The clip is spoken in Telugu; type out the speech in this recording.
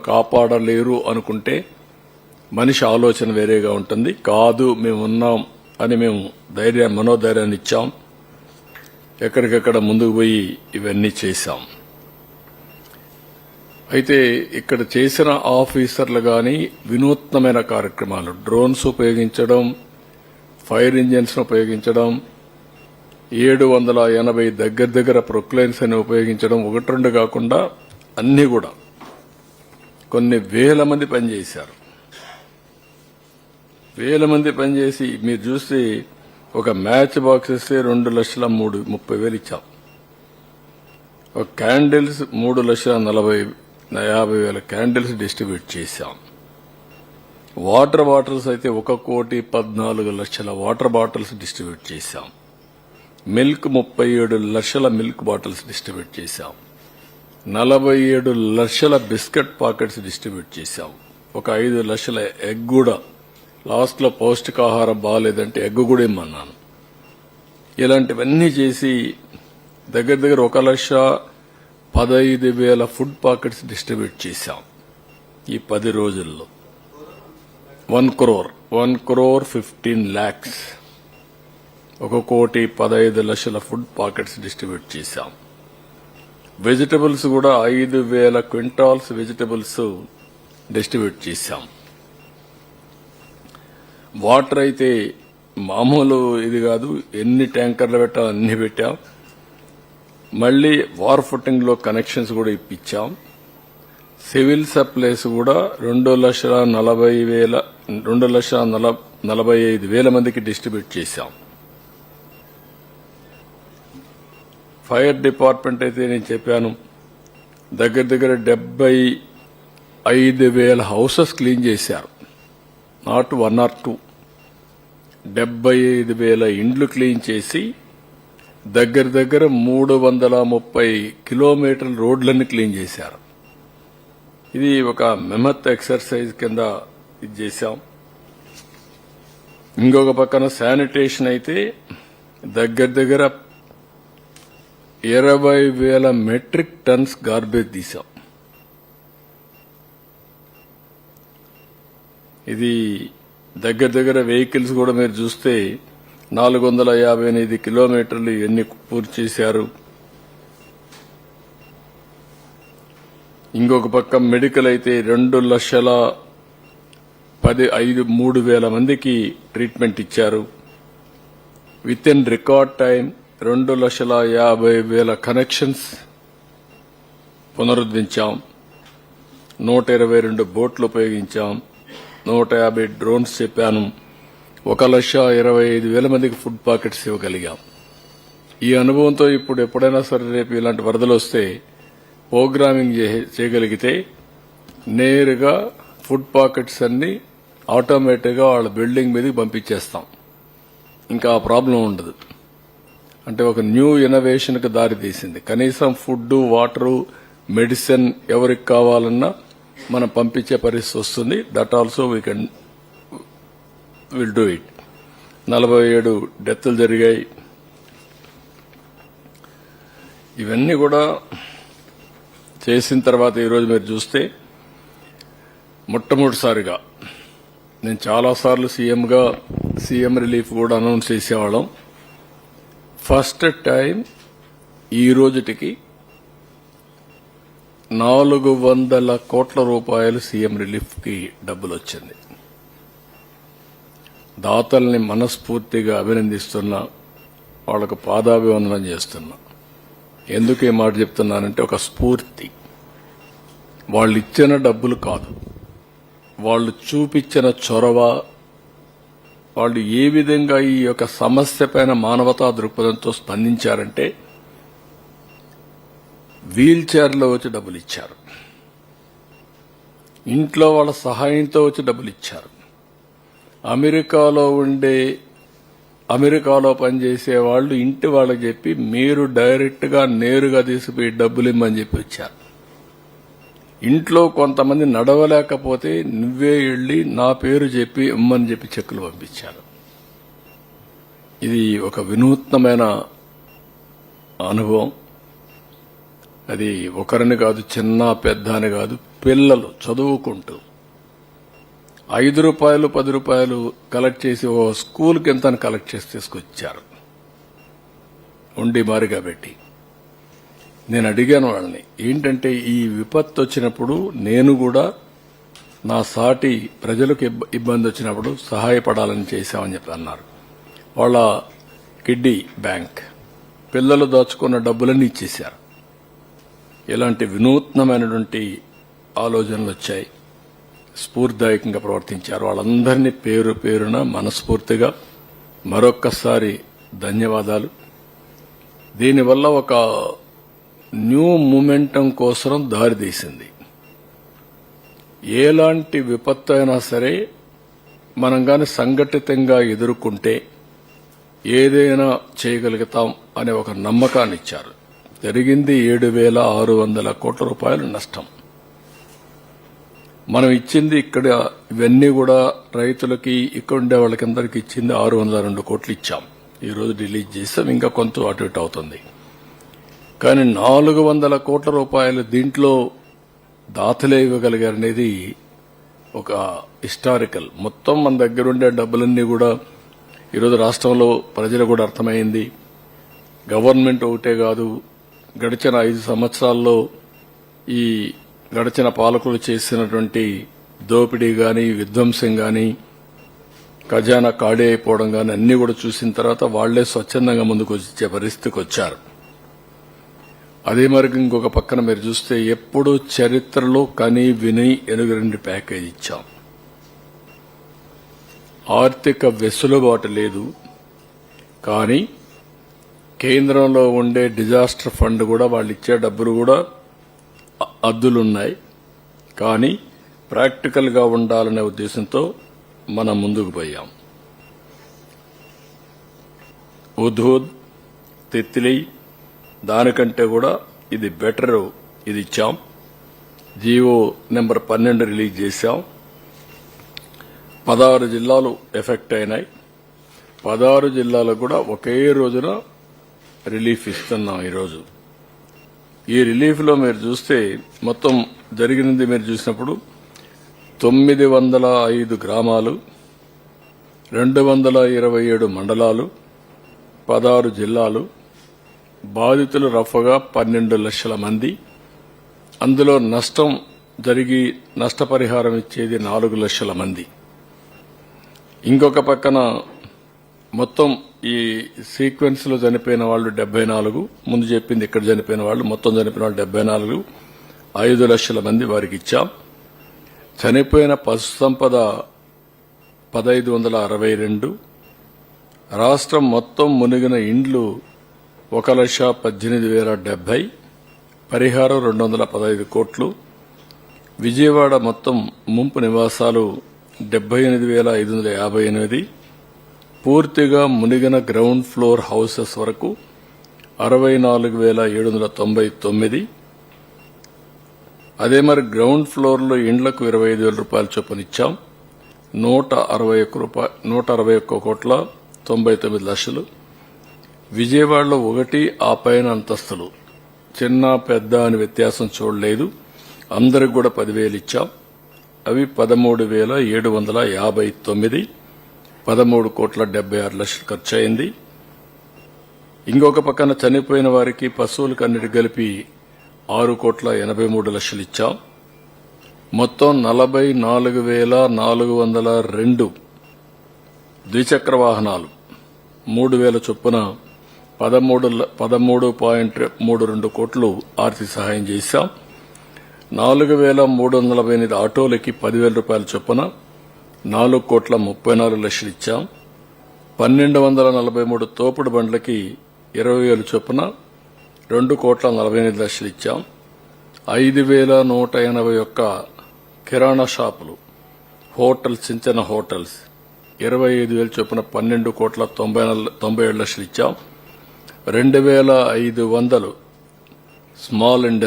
కాపాడలేరు అనుకుంటే మనిషి ఆలోచన వేరేగా ఉంటుంది. కాదు మేము ఉన్నాం అని మేము ధైర్య మనోధైర్యాన్ని ఇచ్చాం. ఎక్కడికెక్కడ ముందుకు పోయి ఇవన్నీ చేశాం. అయితే ఇక్కడ చేసిన ఆఫీసర్లు కానీ వినూత్నమైన కార్యక్రమాలు డ్రోన్స్ ఉపయోగించడం ఫైర్ ఇంజిన్స్ ఉపయోగించడం ఏడు వందల ఎనభై దగ్గర దగ్గర ప్రొక్లైన్స్ అని ఉపయోగించడం ఒకటి రెండు కాకుండా అన్నీ కూడా కొన్ని వేల మంది పనిచేశారు. వేల మంది పనిచేసి మీరు చూస్తే ఒక మ్యాచ్ బాక్స్ ఇస్తే రెండు లక్షల మూడు ముప్పై వేలు ఇచ్చాం. ఒక క్యాండిల్స్ మూడు లక్షల నలభై యాభై వేల క్యాండిల్స్ డిస్ట్రిబ్యూట్ చేశాం. వాటర్ బాటిల్స్ అయితే ఒక కోటి పద్నాలుగు లక్షల వాటర్ బాటిల్స్ డిస్ట్రిబ్యూట్ చేశాం. మిల్క్ ముప్పై ఏడు లక్షల మిల్క్ బాటిల్స్ డిస్ట్రిబ్యూట్ చేశాం. నలభై ఏడు లక్షల బిస్కెట్ పాకెట్స్ డిస్ట్రిబ్యూట్ చేశాం ఒక ఐదు లక్షల ఎగ్ కూడా. లాస్ట్లో పౌష్టికాహారం బాగాలేదంటే ఎగ్ కూడా ఇమ్మన్నాను. ఇలాంటివన్నీ చేసి దగ్గర దగ్గర ఒక లక్ష పదహైదు వేల ఫుడ్ పాకెట్స్ డిస్ట్రిబ్యూట్ చేశాం ఈ పది రోజుల్లో. One crore. One crore fifteen lakhs ఒక కోటి పదహైదు లక్షల ఫుడ్ పాకెట్స్ డిస్ట్రిబ్యూట్ చేశాం. వెజిటబుల్స్ కూడా ఐదు వేల క్వింటాల్స్ వెజిటబుల్స్ డిస్ట్రిబ్యూట్ చేశాం. వాటర్ అయితే మామూలు ఇది కాదు ఎన్ని ట్యాంకర్లు పెట్టాం అన్ని పెట్టాం. మళ్ళీ వార్ ఫుటింగ్లో కనెక్షన్స్ కూడా ఇప్పించాం. సివిల్ సప్లైస్ కూడా రెండు లక్షల నలభై వేల రెండు లక్షల నలభై ఐదు వేల మందికి డిస్ట్రిబ్యూట్ చేశాం. ఫైర్ డిపార్ట్మెంట్ అయితే నేను చెప్పాను. దగ్గర దగ్గర డెబ్బై ఐదు వేల హౌసెస్ క్లీన్ చేశారు. Not one or two. డెబ్బై ఐదు వేల ఇండ్లు క్లీన్ చేసి దగ్గర దగ్గర మూడు వందల ముప్పై కిలోమీటర్ల రోడ్లన్నీ క్లీన్ చేశారు. ఇది ఒక మెమత్ ఎక్సర్సైజ్ కింద ఇది చేశాం. ఇంకొక పక్కన శానిటేషన్ అయితే దగ్గర దగ్గర ఇరవై వేల మెట్రిక్ టన్స్ గార్బేజ్ తీసాం ఇది దగ్గర దగ్గర వెహికల్స్ కూడా మీరు చూస్తే నాలుగు వందల యాభై ఎనిమిది కిలోమీటర్లు ఎన్ని పూర్తి చేశారు. ఇంకొక పక్క మెడికల్ అయితే రెండు లక్షల పది ఐదు మూడు వేల మందికి ట్రీట్మెంట్ ఇచ్చారు. విత్ ఇన్ రికార్డ్ టైం రెండు లక్షల యాభై వేల కనెక్షన్స్ పునరుద్ధరించాం. నూట ఇరవై రెండు బోట్లు ఉపయోగించాం. నూట యాభై డ్రోన్స్ చెప్పాను. ఒక లక్ష ఇరవై ఐదు వేల మందికి ఫుడ్ పాకెట్స్ ఇవ్వగలిగాం. ఈ అనుభవంతో ఇప్పుడు ఎప్పుడైనా సరే రేపు ఇలాంటి వరదలు వస్తే ప్రోగ్రామింగ్ చే- చేయగలిగితే నేరుగా ఫుడ్ పాకెట్స్ అన్ని ఆటోమేటిక్గా వాళ్ళ బిల్డింగ్ మీదకి పంపించేస్తాం. ఇంకా ఆ ప్రాబ్లం ఉండదు. అంటే ఒక న్యూ ఇన్నోవేషన్కు దారి తీసింది. కనీసం ఫుడ్ వాటర్ మెడిసిన్ ఎవరికి కావాలన్నా మనం పంపించే పరిస్థితి వస్తుంది. That also we can will do it నలభై ఏడు డెత్లు జరిగాయి. ఇవన్నీ కూడా చేసిన తర్వాత ఈరోజు మీరు చూస్తే మొట్టమొదటిసారిగా నేను చాలాసార్లు సీఎంగా సీఎం రిలీఫ్ కూడా అనౌన్స్ చేసేవాళ్ళం. ఫస్ట్ టైం ఈ రోజుటికి నాలుగు వందల కోట్ల రూపాయలు సీఎం రిలీఫ్కి డబ్బులు వచ్చింది దాతల్ని మనస్ఫూర్తిగా అభినందిస్తున్నా వాళ్ళకు పాదాభివందనం చేస్తున్నా. ఎందుకు ఈ మాట చెప్తున్నానంటే ఒక స్ఫూర్తి. వాళ్ళు ఇచ్చిన డబ్బులు కాదు. వాళ్ళు చూపించిన చొరవ వాళ్ళు ఏ విధంగా ఈ యొక్క సమస్య పైన మానవతా దృక్పథంతో స్పందించారంటే వీల్ చైర్లో వచ్చి డబ్బులు ఇచ్చారు ఇంట్లో వాళ్ళ సహాయంతో వచ్చి డబ్బులు ఇచ్చారు అమెరికాలో ఉండే అమెరికాలో పనిచేసే వాళ్ళు ఇంటి వాళ్ళకి చెప్పి మీరు డైరెక్ట్గా నేరుగా తీసుకుపోయి డబ్బులు ఇమ్మని చెప్పి వచ్చారు. ఇంట్లో కొంతమంది నడవలేకపోతే నువ్వే వెళ్ళి నా పేరు చెప్పి ఇమ్మని చెప్పి చెక్కులు పంపించారు. ఇది ఒక వినూత్నమైన అనుభవం. అది ఒకరిని కాదు చిన్న పెద్ద అని కాదు పిల్లలు చదువుకుంటూ ఐదు రూపాయలు పది రూపాయలు కలెక్ట్ చేసి ఓ స్కూల్కి ఎంత అని కలెక్ట్ చేసి తీసుకొచ్చారు. ఉండి మారిగా పెట్టి. నేను అడిగాను వాళ్ళని ఏంటంటే ఈ విపత్తు వచ్చినప్పుడు నేను కూడా నా సాటి ప్రజలకు ఇబ్బ- ఇబ్బంది వచ్చినప్పుడు సహాయపడాలని చేశామని చెప్పి అన్నారు. వాళ్ళ కిడ్డీ బ్యాంక్ పిల్లలు దాచుకున్న డబ్బులన్నీ ఇచ్చేశారు. ఇలాంటి వినూత్నమైనటువంటి ఆలోచనలు వచ్చాయి. స్ఫూర్తిదాయకంగా ప్రవర్తించారు. వాళ్ళందరినీ పేరు పేరున మనస్ఫూర్తిగా మరొక్కసారి ధన్యవాదాలు. దీనివల్ల ఒక న్యూ మూమెంటం కోసం దారితీసింది ఎలాంటి విపత్తు అయినా సరే మనం గాని సంఘటితంగా ఎదుర్కొంటే ఏదైనా చేయగలుగుతాం అనే ఒక నమ్మకాన్ని ఇచ్చారు. జరిగింది ఏడు వేల ఆరు వందల కోట్ల రూపాయలు నష్టం. మనం ఇచ్చింది ఇక్కడ ఇవన్నీ కూడా రైతులకి ఇక్కడ ఉండే వాళ్ళకందరికి ఇచ్చింది ఆరు వందల రెండు కోట్లు ఇచ్చాం. ఈరోజు రిలీజ్ చేస్తాం ఇంకా కొంత అటు ఇటు అవుతుంది. కానీ నాలుగు వందల కోట్ల రూపాయలు దీంట్లో దాతలే ఇవ్వగలిగారనేది ఒక హిస్టారికల్. మొత్తం మన దగ్గరుండే డబ్బులన్నీ కూడా ఈరోజు రాష్ట్రంలో ప్రజలు కూడా అర్థమైంది. గవర్నమెంట్ ఒకటే కాదు గడిచిన ఐదు సంవత్సరాల్లో ఈ గడిచిన పాలకులు చేసినటువంటి దోపిడీ గాని విధ్వంసం గాని ఖజానా ఖాళీ అయిపోవడం గాని అన్ని కూడా చూసిన తర్వాత వాళ్ళే స్వచ్ఛందంగా ముందుకు వచ్చే పరిస్థితికి వచ్చారు. అదే మార్గం ఇంకొక పక్కన మీరు చూస్తే ఎప్పుడు చరిత్రలో కని విని ఎనుగరండి ప్యాకేజ్ ఇచ్చాం. ఆర్థిక వెసులుబాటు లేదు. కానీ కేంద్రంలో ఉండే డిజాస్టర్ ఫండ్ కూడా వాళ్ళు ఇచ్చే డబ్బులు కూడా అద్దులున్నాయి. కానీ ప్రాక్టికల్గా ఉండాలనే ఉద్దేశంతో మనం ముందుకు పోయాం. ఉధూద్ తిత్లీ దానికంటే కూడా ఇది బెటర్ ఇది ఇచ్చాం జీవో నెంబర్ పన్నెండు రిలీజ్ చేశాం. పదహారు జిల్లాలు ఎఫెక్ట్ అయినాయి. పదహారు జిల్లాలకు కూడా ఒకే రోజున రిలీఫ్ ఇస్తున్నాం ఈరోజు. ఈ రిలీఫ్లో మీరు చూస్తే మొత్తం జరిగినది మీరు చూసినప్పుడు తొమ్మిది వందల ఐదు గ్రామాలు రెండు వందల ఇరవై ఏడు మండలాలు పదహారు జిల్లాలు బాధితులు రఫ్గా పన్నెండు లక్షల మంది. అందులో నష్టం జరిగి నష్టపరిహారం ఇచ్చేది నాలుగు లక్షల మంది. ఇంకొక పక్కన మొత్తం ఈ సీక్వెన్స్లో చనిపోయిన వాళ్ళు డెబ్బై నాలుగు ముందు చెప్పింది ఇక్కడ చనిపోయిన వాళ్ళు మొత్తం చనిపోయిన వాళ్ళు డెబ్బై నాలుగు ఐదు లక్షల మంది వారికి ఇచ్చాం. చనిపోయిన పశు సంపద పదైదు వందల అరవై రెండు రాష్ట్రం మొత్తం మునిగిన ఇండ్లు ఒక లక్ష పద్దెనిమిది వేల డెబ్బై పరిహారం రెండు వందల పదహైదు కోట్లు విజయవాడ మొత్తం ముంపు నివాసాలు డెబ్బై ఎనిమిది వేల ఐదు వందల యాభై ఎనిమిది పూర్తిగా మునిగిన గ్రౌండ్ ఫ్లోర్ హౌసెస్ వరకు అరవై నాలుగు వేల ఏడు వందల తొంభై తొమ్మిది. అదే మరి గ్రౌండ్ ఫ్లోర్లో ఇండ్లకు ఇరవై ఐదు వేల రూపాయల చొప్పున ఇచ్చాం నూట అరవై ఒక్క రూపాయ నూట అరవై ఒక్క కోట్ల తొంభై తొమ్మిది లక్షలు. విజయవాడలో ఒకటి ఆ పైన అంతస్తులు. చిన్న పెద్ద అని వ్యత్యాసం చూడలేదు. అందరికి కూడా పదివేలు ఇచ్చాం. అవి పదమూడు వేల ఏడు వందల యాభై తొమ్మిది. పదమూడు కోట్ల డెబ్బై ఆరు లక్షలు ఖర్చు అయింది ఇంకొక పక్కన చనిపోయిన వారికి పశువులకు అన్నిటి కలిపి ఆరు కోట్ల ఎనభై మూడు లక్షలు ఇచ్చాం. మొత్తం నలభై నాలుగు వేల నాలుగు వందల రెండు ద్విచక్ర వాహనాలు. మూడు వేల చొప్పున పదమూడు పదమూడు పాయింట్ మూడు రెండు కోట్లు ఆర్థిక సహాయం చేశాం. నాలుగు వేల మూడు వందల ఎనిమిది ఆటోలకి పదివేల రూపాయల చొప్పున నాలుగు కోట్ల ముప్పై నాలుగు లక్షలు ఇచ్చాం. పన్నెండు వందల నలభై మూడు తోపుడు బండ్లకి ఇరవై వేలు చొప్పున రెండు కోట్ల నలభై ఎనిమిది లక్షలు ఇచ్చాం. ఐదు వేల నూట ఎనభై ఒక్క కిరాణా షాపులు హోటల్స్ చిన్న చిన్న హోటల్స్ ఇరవై ఐదు వేలు చొప్పున పన్నెండు కోట్ల తొంభై నాలుగు- తొంభై ఏడు లక్షలు ఇచ్చాం. రెండు వేల ఐదు వందలు. Small industry